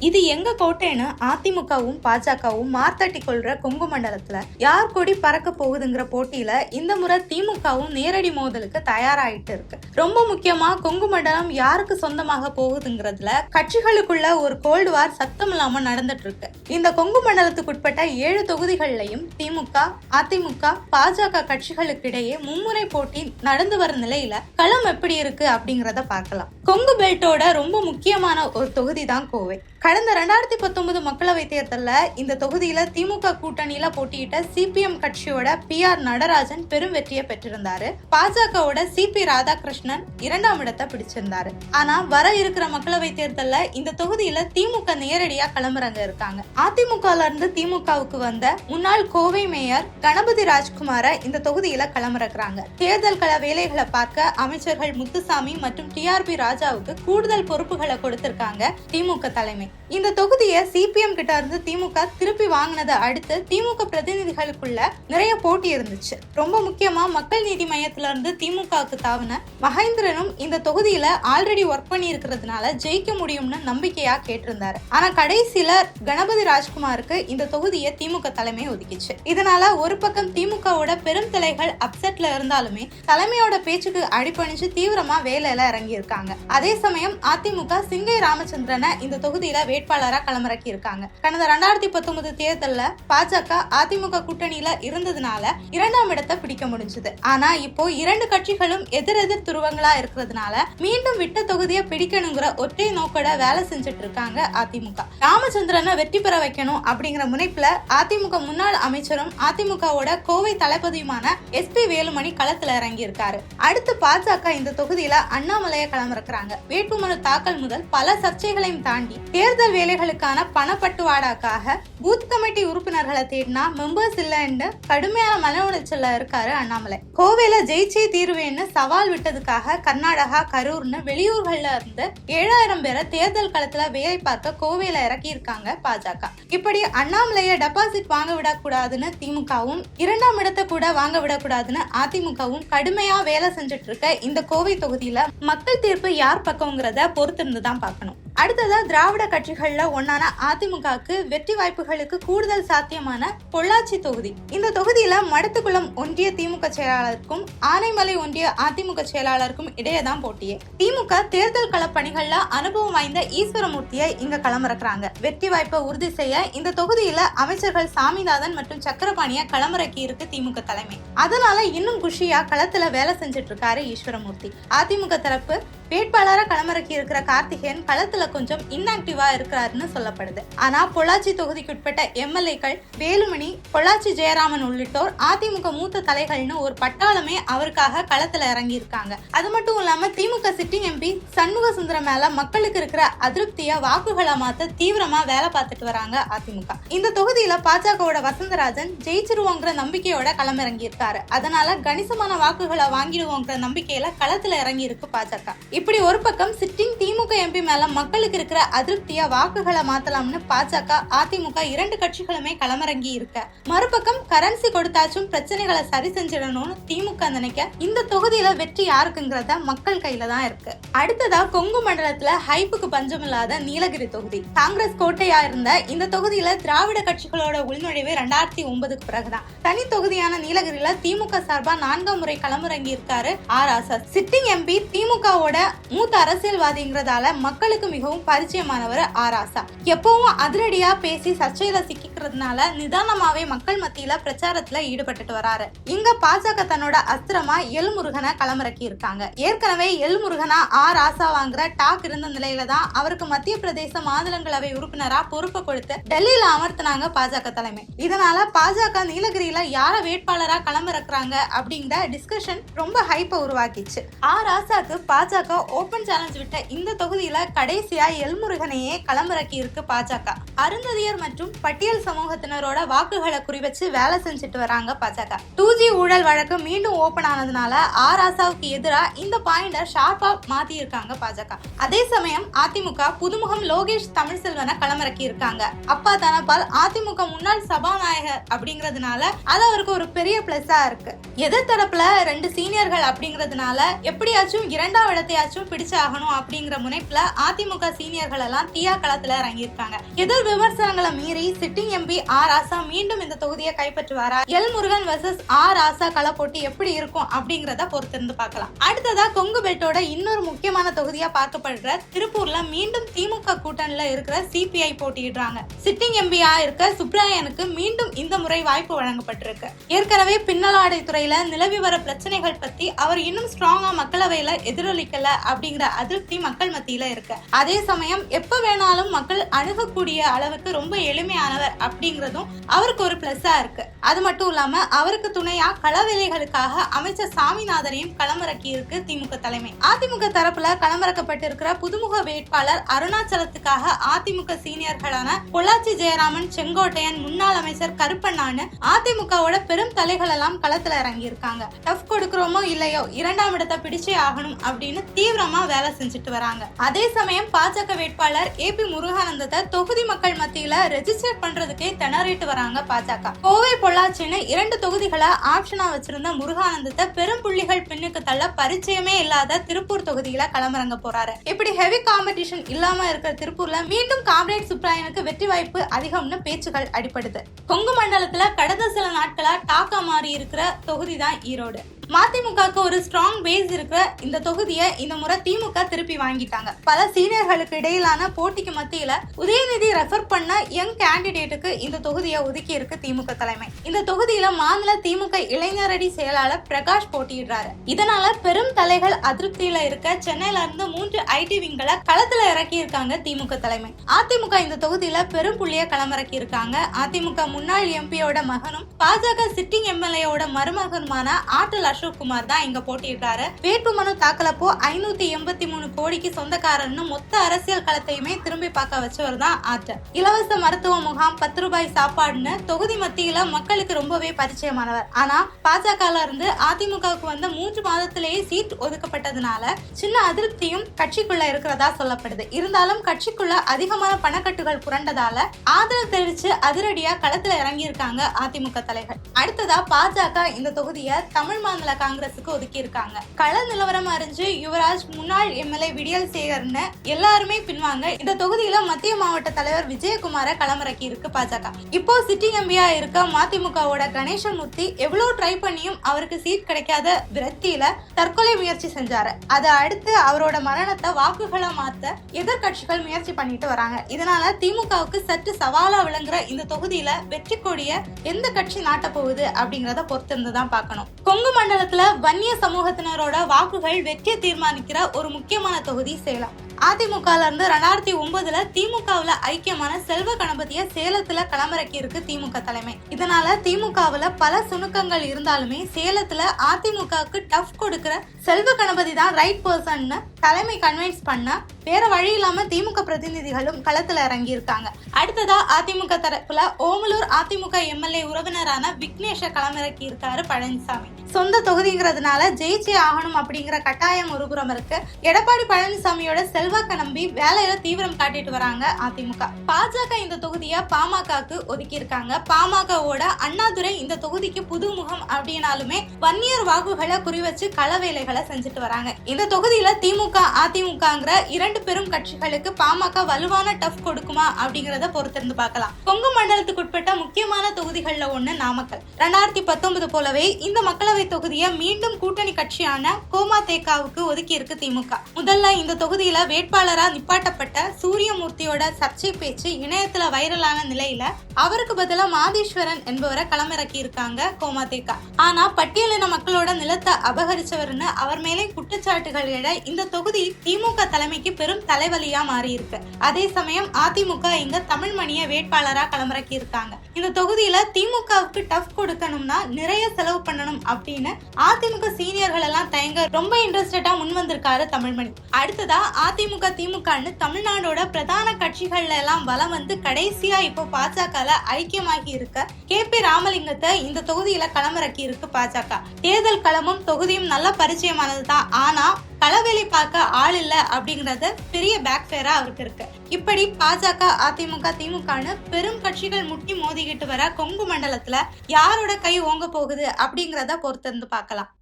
இது எங்க கோட்டைன்னு அதிமுகவும் பாஜகவும் மார்த்தட்டி கொள்ற கொங்கு மண்டலத்துல யார் கொடி பறக்க போகுதுங்கிற போட்டியில இந்த முறை திமுகவும் நேரடி மோதலுக்கு தயாராயிட்டு இருக்கு. ரொம்ப முக்கியமா கொங்கு மண்டலம் யாருக்கு சொந்தமாக போகுதுங்கிறதுல கட்சிகளுக்குள்ள ஒரு கோல்டு வார் சத்தம் இல்லாம நடந்துட்டு இருக்கு. இந்த கொங்கு மண்டலத்துக்குட்பட்ட ஏழு தொகுதிகளிலையும் திமுக அதிமுக பாஜக கட்சிகளுக்கு இடையே மும்முறை போட்டி நடந்து வர நிலையில களம் எப்படி இருக்கு அப்படிங்கறத பார்க்கலாம். கொங்கு பெல்ட்டோட ரொம்ப முக்கியமான ஒரு தொகுதி தான் கோவை. கடந்த ரெண்டாயிரத்தி பத்தொன்பது மக்களவை தேர்தலில் இந்த தொகுதியில் திமுக கூட்டணியில் போட்டியிட்ட சிபிஎம் கட்சியோட பி ஆர் நடராஜன் பெரும் வெற்றியை பெற்றிருந்தாரு. பாஜகவோட சி பி ராதாகிருஷ்ணன் இரண்டாம் இடத்தை பிடிச்சிருந்தாரு. ஆனா வர இருக்கிற மக்களவை தேர்தலில் இந்த தொகுதியில திமுக நேரடியா களமிறங்க இருக்காங்க. அதிமுகல இருந்து திமுகவுக்கு வந்த முன்னாள் கோவை மேயர் கணபதி ராஜ்குமார இந்த தொகுதியில களமிறக்குறாங்க. தேர்தல் கள வேலைகளை பார்க்க அமைச்சர்கள் முத்துசாமி மற்றும் டிஆர்பி ராஜாவுக்கு கூடுதல் பொறுப்புகளை கொடுத்திருக்காங்க திமுக தலைமை. இந்த தொகுதியை சிபிஎம் கிட்ட இருந்து திமுக திருப்பி வாங்கினதை அடுத்து திமுக பிரதிநிதிகளுக்குள்ள நிறைய போட்டி இருந்துச்சு. ரொம்ப முக்கியமா மக்கள் நீதி மையத்துல இருந்து திமுகவுக்கு தாவின மகேந்திரனும் இந்த தொகுதியில ஆல்ரெடி ஒர்க் பண்ணி இருக்கிறதுனால ஜெயிக்க முடியும்னு நம்பிக்கையா கேட்டிருந்தாரு. ஆனா கடைசியில கணபதி ராஜ்குமாருக்கு இந்த தொகுதியை திமுக தலைமை ஒதுக்கிச்சு. இதனால ஒரு பக்கம் திமுகவோட பெரும் தலைகள் அப்செட்ல இருந்தாலுமே தலைமையோட பேச்சுக்கு அடிப்பணிச்சு தீவிரமா வேலையில இறங்கி இருக்காங்க அதே சமயம் அதிமுக சிங்கை ராமச்சந்திரனை இந்த தொகுதியில வேட்பாளரா களமிறக்கி இருக்காங்க. கடந்த ரெண்டாயிரத்தி பத்தொன்பது தேர்தலில் பாஜக அதிமுக கூட்டணியில இருந்ததுனால இரண்டாம் இடத்தை பிடிக்க முடிஞ்சது. ஆனா இப்போ இரண்டு கட்சிகளும் எதிரெதிர் துருவங்களா இருக்கிறதுனால மீண்டும் விட்ட தொகுதியை பிடிக்கணுங்கிற ஒற்றை நோக்கோட வேலை செஞ்சுட்டு இருக்காங்க அதிமுக. ராமச்சந்திரனை வெற்றி பெற வைக்கணும் அப்படிங்கிற முனைப்புல அதிமுக முன்னாள் அமைச்சரும் அதிமுகவோட கோவை தளபதியுமான எஸ் பி வேலுமணி களத்துல இறங்கி இருக்காரு அடுத்து பாஜக இந்த தொகுதியில அண்ணாமலையை களமிறக்குறாங்க. வேட்புமனு தாக்கல் முதல் பல சர்ச்சைகளையும் தாண்டி தேர்தல் வேலைகளுக்கான பணப்பட்டுவாடாக்காக பூத் கமிட்டி உறுப்பினர்களை தேடினா மெம்பர்ஸ் இல்லைன்னு கடுமையான மன உளைச்சல்ல இருக்காரு அண்ணாமலை. கோவையில ஜெயிச்சே தீர்வேன்னு சவால் விட்டதுக்காக கர்நாடகா கரூர்னு வெளியூர்கள்ல இருந்து ஏழாயிரம் பேரை தேர்தல் களத்துல வேலை பார்க்க கோவையில இறக்கி இருக்காங்க பாஜக. இப்படி அண்ணாமலைய டெபாசிட் வாங்க விடக்கூடாதுன்னு திமுகவும் இரண்டாம் இடத்தை கூட வாங்க விடக்கூடாதுன்னு அதிமுகவும் கடுமையா வேலை செஞ்சுட்டு இருக்க இந்த கோவை தொகுதியில மக்கள் தீர்ப்பு யார் பக்கம்ங்கிறத பொறுத்திருந்து தான் பார்க்கணும். அடுத்ததா திராவிட கட்சிகள்ல ஒன்னான அதிமுகவுக்கு வெற்றி வாய்ப்புகளுக்கு கூடுதல் சாத்தியமான பொள்ளாச்சி தொகுதி. இந்த தொகுதியில மடத்துக்குளம் ஒன்றிய திமுக செயலாளருக்கும் ஆனைமலை ஒன்றிய அதிமுக செயலாளருக்கும் இடையே தான் போட்டியே. திமுக தேர்தல் களப்பணிகளில் அனுபவம் வாய்ந்த ஈஸ்வரமூர்த்தியை இங்க களமிறக்குறாங்க. வெற்றி வாய்ப்பை உறுதி செய்ய இந்த தொகுதியில அமைச்சர்கள் சாமிநாதன் மற்றும் சக்கரபாணிய களமிறக்கி இருக்கு திமுக தலைமை. அதனால இன்னும் குஷியா களத்துல வேலை செஞ்சுட்டு இருக்காரு ஈஸ்வரமூர்த்தி. அதிமுக தரப்பு வேட்பாளராக களமிறக்கி இருக்கிற கார்த்திகேயன் களத்துல கொஞ்சம் இன்ஆக்டிவா இருக்கிறாருன்னு சொல்லப்படுது. ஆனா பொள்ளாச்சி தொகுதிக்குட்பட்ட எம்எல்ஏக்கள் வேலுமணி பொள்ளாச்சி ஜெயராமன் உள்ளிட்டோர் அதிமுக மூத்த தலைகள்னு ஒரு பட்டாளமே அவருக்காக களத்துல இறங்கி இருக்காங்க அது மட்டும் இல்லாம திமுக சிட்டிங் எம்பி சண்முக சுந்தரம் மேல மக்களுக்கு இருக்கிற அதிருப்திய வாக்குகளை மாத்த தீவிரமா வேலை பார்த்துட்டு வராங்க அதிமுக. இந்த தொகுதியில பாஜகவோட வசந்தராஜன் ஜெயிச்சிருவோங்கிற நம்பிக்கையோட களமிறங்கி இருக்காரு அதனால கணிசமான வாக்குகளை வாங்கிடுவோங்கிற நம்பிக்கையில களத்துல இறங்கி இருக்கு பாஜக. இப்படி ஒரு பக்கம் சிட்டிங் திமுக எம்பி மேல மக்களுக்கு இருக்கிற அதிருப்திய வாக்குகளை மாத்தலாம்னு பாஜக அதிமுக இரண்டு கட்சிகளுமே களமிறங்கி இருக்க. மறுபக்கம் கரன்சி கொடுத்தாச்சும் பிரச்சனைகளை சரி செஞ்சிடணும்னு திமுக நினைக்க இந்த தொகுதியில வெற்றி யாருக்குங்கிறத மக்கள் கையில தான் இருக்கு. அடுத்ததா கொங்கு மண்டலத்துல ஹைப்புக்கு பஞ்சமில்லாத நீலகிரி தொகுதி. காங்கிரஸ் கோட்டையா இருந்த இந்த தொகுதியில திராவிட கட்சிகளோட உள்நுழைவு ரெண்டாயிரத்தி ஒன்பதுக்கு பிறகுதான். தனி தொகுதியான நீலகிரியில திமுக சார்பா நான்காம் முறை களமிறங்கி இருக்காரு ஆர் ஆசாத் சிட்டிங் எம்பி திமுகவோட மூத்த அரசியல்வாதிங்கிறதால மக்களுக்கு மிகவும் பரிச்சயமானவர் ஆராசா. எப்பவும் அதிரடியா பேசி சர்ச்சையில சிக்கிக்கிறதுனால நிதானமாவே மக்கள் மத்தியில பிரச்சாரத்துல ஈடுபட்டுட்டு வராரு. இங்க பாஜக தன்னோட அஸ்திரமா எல்முருகனை களமிறக்கி இருக்காங்க ஏற்கனவே எல்முருகனா ஆர் ஆசா வாங்குற டாக் இருந்த நிலையில தான் அவருக்கு மத்திய பிரதேச மாநிலங்களவை உறுப்பினரா பொறுப்பு கொடுத்து டெல்லியில அமர்த்தினாங்க பாஜக தலைமை. இதனால பாஜக நீலகிரியில யார வேட்பாளரா களமிறக்குறாங்க அப்படிங்கிற டிஸ்கஷன் ரொம்ப ஹைப்பை உருவாக்கிச்சு. ஆர் ஆசாக்கு பாஜக ஓபன் சேலஞ்ச் விட்ட இந்த தொகுதியில கடைசியா எல்முருகனையே களமிறக்கி இருக்கு பாஜக. அருந்ததியர் மற்றும் பட்டியல் சமூகத்தினரோட வாக்குகளை குறிவச்சு வேலை செஞ்சுட்டு வராங்க பாஜக. டூ ஜி ஊழல் வழக்கு மீண்டும் ஓபன் ஆனதுனால ஆர் ஆசாவுக்கு எதிராக இந்த பாயிண்ட ஷார்ப்பா மாத்தி இருக்காங்க பாஜக. அதே சமயம் அதிமுக புதுமுகம் லோகேஷ் தமிழ்செல்வனை களமிறக்கி இருக்காங்க அப்பா தனபால் அதிமுக முன்னாள் சபாநாயகர் அப்படிங்கறதுனால அது அவருக்கு ஒரு பெரிய பிளஸ்ஸா இருக்கு. எதிர் தரப்புல ரெண்டு சீனியர்கள் அப்படிங்கறதுனால எப்படியாச்சும் இரண்டாம் இடத்தையாச்சும் எப்படியாச்சும் பிடிச்சாகணும் அப்படிங்கிற முனைப்புல அதிமுக சீனியர்கள் எல்லாம் தீயா களத்துல இறங்கியிருக்காங்க. எதிர் விமர்சனங்களை மீறி சிட்டிங் எம்பி ஆர் ஆசா மீண்டும் இந்த தொகுதியை கைப்பற்றுவாரா? L Murugan versus R Asa கள போட்டி எப்படி இருக்கும் அப்படிங்கறத பொறுத்திருந்து பார்க்கலாம். அடுத்ததா கொங்கு பெல்ட்டோட இன்னொரு முக்கியமான தொகுதியா பார்க்கப்படுற திருப்பூர்ல மீண்டும் திமுக கூட்டணியில இருக்கிற சிபிஐ போட்டியிடுறாங்க. சிட்டிங் எம்பியா இருக்க சுப்ராயனுக்கு மீண்டும் இந்த முறை வாய்ப்பு வழங்கப்பட்டிருக்கு. ஏற்கனவே பின்னலாடை துறையில நிலவி வர பிரச்சனைகள் பத்தி அவர் இன்னும் ஸ்ட்ராங்கா மக்களவையில எதிரொலிக்கல அப்படிங்கிற அதிருப்தி மக்கள் மத்தியில இருக்கு. அதே சமயம் எப்ப வேணாலும் மக்கள் அணுகக்கூடிய அளவுக்கு ரொம்ப எளிமையானவர் அப்படிங்கறதும் அவருக்கு ஒரு பிளஸ்ஸா இருக்கு. அது மட்டும் இல்லாம அவருக்கு துணையா களவேலைகளுக்காக அமைச்சர் சாமிநாதனையும் களமிறக்கி இருக்கு திமுக தலைமை. அதிமுக தரப்புல களமிறக்கப்பட்டிருக்கிற புதுமுக வேட்பாளர் அருணாச்சலத்துக்காக அதிமுக சீனியர்களான பொள்ளாச்சி ஜெயராமன் செங்கோட்டையன் முன்னாள் அமைச்சர் கருப்பண்ணான்னு அதிமுகவோட பெரும் தலைகள் எல்லாம் களத்துல இறங்கி இருக்காங்க டஃப் கொடுக்கிறோமோ இல்லையோ இரண்டாம் இடத்தை பிடிச்சே ஆகணும் அப்படின்னு தீவிரமா வேலை செஞ்சுட்டு வராங்க. அதே சமயம் பாஜக வேட்பாளர் ஏ பி முருகானந்தத்தை தொகுதி மக்கள் மத்தியில ரெஜிஸ்டர் பண்றதுக்கே திணறிட்டு வராங்க பாஜக. கோவை பொள்ளாச்சின்னு இரண்டு தொகுதிகளை ஆப்ஷனா வச்சிருந்த முருகானந்தத்தை பெரும் புள்ளிகள் பின்னுக்கு தள்ள பரிச்சயமே இல்லாத திருப்பூர் தொகுதியில களமிறங்க போறாரு. இப்படி ஹெவி காம்படிஷன் இல்லாம இருக்கிற திருப்பூர்ல மீண்டும் காம்ரேட் சுப்ராயனுக்கு வெற்றி வாய்ப்பு அதிகம்னு பேச்சுகள் அடிப்படுது கொங்கு மண்டலத்துல கடந்த சில நாட்களா டாக்கா மாறி இருக்கிற தொகுதி தான் ஈரோடு. மதிமுகவுக்கு ஒரு ஸ்ட்ராங் பேஸ் இருக்கிற இந்த தொகுதியை இந்த முறை திமுக திருப்பி வாங்கிட்டாங்க. பல சீனியர்களுக்கு இடையிலான போட்டிக்கு மத்தியில உதயநிதி ரெஃபர் பண்ண யங் கேண்டிடேட்டுக்கு இந்த தொகுதியை ஒதுக்கி இருக்கு திமுக தலைமை. இந்த தொகுதியில மாநில திமுக இளைஞரடி செயலாளர் பிரகாஷ் போட்டியிடுறாரு. இதனால பெரும் தலைகள் அதிருப்தியில இருக்க சென்னையில இருந்து மூன்று ஐடி விங்களை களத்துல இறக்கி இருக்காங்க திமுக தலைமை. அதிமுக இந்த தொகுதியில பெரும் புள்ளிய களமிறக்கி இருக்காங்க. அதிமுக முன்னாள் எம்பியோட மகனும் பாஜக சிட்டிங் எம்எல்ஏயோட மருமகனுமான ஆற்றல் அசோக் குமார் தான் இங்க போட்டியிடுறாரு. வேட்புமனு தாக்கலப்போ ஐநூத்தி எண்பத்தி மூணு கோடிக்கு சொந்தக்காரர்னு மொத்த அரசியல் களத்தையுமே திரும்பி பார்க்க வச்சவர் தான் ஆர்டர் இலவச மருத்துவ முகாம் பத்து ரூபாய் சாப்பாடுன்னு தொகுதி மத்தியில மக்களுக்கு ரொம்பவே பரிச்சயமானவர். ஆனா பாஜக இருந்து அதிமுகவுக்கு வந்த மூன்று மாதத்திலேயே சீட் ஒதுக்கப்பட்டதுனால சின்ன அதிருப்தியும் கட்சிக்குள்ள இருக்கிறதா சொல்லப்படுது. இருந்தாலும் கட்சிக்குள்ள அதிகமான பணக்கட்டுகள் புரண்டதால ஆதரவு தெரிவிச்சு அதிரடியா களத்துல இறங்கி இருக்காங்க அதிமுக தலைவர். அடுத்ததா பாஜக இந்த தொகுதியை தமிழ் மாநில காங்கிரசுக்கு ஒதுக்கி இருக்காங்க கள நிலவரம் அறிஞ்சு யுவராஜ் முன்னாள் எம்எல்ஏ விடியல் சேகர்னு எல்லாருமே பின்வாங்க. இந்த தொகுதியில மத்திய மாவட்ட தலைவர் விஜயகுமார களமிறக்கி இருக்கு பாஜக. இப்போ சிட்டிங் எம்பியா இருக்க மதிமுகவோட கணேசமூர்த்தி எவ்வளவு ட்ரை பண்ணியும் அவருக்கு சீட் கிடைக்காத விரக்தியில தற்கொலை முயற்சி செஞ்சாரு. அதை அடுத்து அவரோட மரணத்தை வாக்குகளா மாத்த எதிர்கட்சிகள் முயற்சி பண்ணிட்டு வராங்க. இதனால திமுகவுக்கு சற்று சவாலா விளங்குற இந்த தொகுதியில வெற்றி கொடிய எந்த கட்சி நாட்ட போகுது அப்படிங்கறத பொறுத்திருந்து தான் பார்க்கணும். கொங்கு மண்டல மண்டலத்துல வன்னிய சமூகத்தினரோட வாக்குகள் வெற்றியை தீர்மானிக்கிற ஒரு முக்கியமான தொகுதி சேலம். அதிமுகல இருந்து ரெண்டாயிரத்தி ஒன்பதுல திமுகவுல ஐக்கியமான செல்வ கணபதிய சேலத்துல களமிறக்கி இருக்கு திமுக தலைமை. இதனால திமுகவுல பல சுணுக்கங்கள் இருந்தாலுமே சேலத்துல அதிமுகவுக்கு டஃப் கொடுக்கிற செல்வ கணபதி தான் ரைட் பர்சன்னு தலைமை கன்வின்ஸ் பண்ண வேற வழி இல்லாம திமுக பிரதிநிதிகளும் களத்துல இறங்கியிருக்காங்க. அடுத்ததா அதிமுக தரப்புல ஓமலூர் அதிமுக எம்எல்ஏ உறவினரான விக்னேஷ களமிறக்கி இருக்காரு பழனிசாமி. சொந்த தொகுதிங்கிறதுனால ஜெயிச்சே ஆகணும் அப்படிங்கிற கட்டாயம் ஒருபுறம் இருக்கு. எடப்பாடி பழனிசாமியோட செல்வாக்க நம்பி வேலையில தீவிரம் காட்டிட்டு வராங்க அதிமுக. பாஜக இந்த தொகுதியை பாமகக்கு ஒதுக்கி இருக்காங்க பாமகவோட அண்ணாதுரை இந்த தொகுதிக்கு புது முகம் அப்படின்னாலுமே வன்னியர் வாக்குகளை குறிவச்சு கள வேலைகளை செஞ்சுட்டு வராங்க. இந்த தொகுதியில திமுக அதிமுகங்கிற இரண்டு பெரும் கட்சிகளுக்கு பாமக வலுவான டஃப் கொடுக்குமா அப்படிங்கறத பொறுத்திருந்து பார்க்கலாம். கொங்கு மண்டலத்துக்கு உட்பட்ட முக்கியமான தொகுதிகள்ல ஒண்ணு நாமக்கல். ரெண்டாயிரத்தி பத்தொன்பது போலவே இந்த மக்களவை தொகுதியை மீண்டும் கூட்டணி கட்சியான கோமா தேக்காவுக்கு ஒதுக்கி இருக்கு திமுக. முதல்ல இந்த தொகுதியில வேட்பாளரா நிப்பாட்டப்பட்ட சூரியமூர்த்தியோட சர்ச்சை பேச்சு இணையத்துல வைரலான நிலையில அவருக்கு பதிலாக மாதேஸ்வரன் என்பவரை களமிறக்கி இருக்காங்க கோமா தேக்கா ஆனா பட்டியலின மக்களோட நிலத்தை அபகரிச்சவர்னு அவர் மேலே குற்றச்சாட்டுகள் எழ இந்த தொகுதி திமுக தலைமைக்கு பெரும் தலைவலியா மாறி இருக்கு அதே சமயம் அதிமுக இங்க தமிழ்மணிய வேட்பாளரா களமிறக்கி இருக்காங்க இந்த தொகுதியில திமுகவுக்கு டஃப் கொடுக்கணும்னா நிறைய செலவு பண்ணணும் அப்படின்னு அதிமுக சீனியர்கள் எல்லாம் தயங்க ரொம்ப இன்ட்ரெஸ்டடா முன் வந்திருக்காரு தமிழ்மணி அடுத்ததா அதிமுக திமுகன்னு தமிழ்நாடோட பிரதான கட்சிகள்ல எல்லாம் வலம் வந்து கடைசியா இப்போ பாஜகல ஐக்கியமாகி இருக்க கே பி ராமலிங்கத்தை இந்த தொகுதியில களமிறக்கி இருக்கு பாஜக. தேர்தல் களமும் தொகுதியும் நல்ல பரிச்சயமானது தான் ஆனா களவேலி பார்க்க ஆள் இல்ல அப்படிங்கறத பெரிய பேக்ஃபேரா அவருக்கு இருக்கு. இப்படி பாஜக அதிமுக திமுகன்னு பெரும் கட்சிகள் முட்டி மோதிக்கிட்டு வர கொங்கு மண்டலத்துல யாரோட கை ஓங்க போகுது அப்படிங்கறத பொறுத்திருந்து பார்க்கலாம்.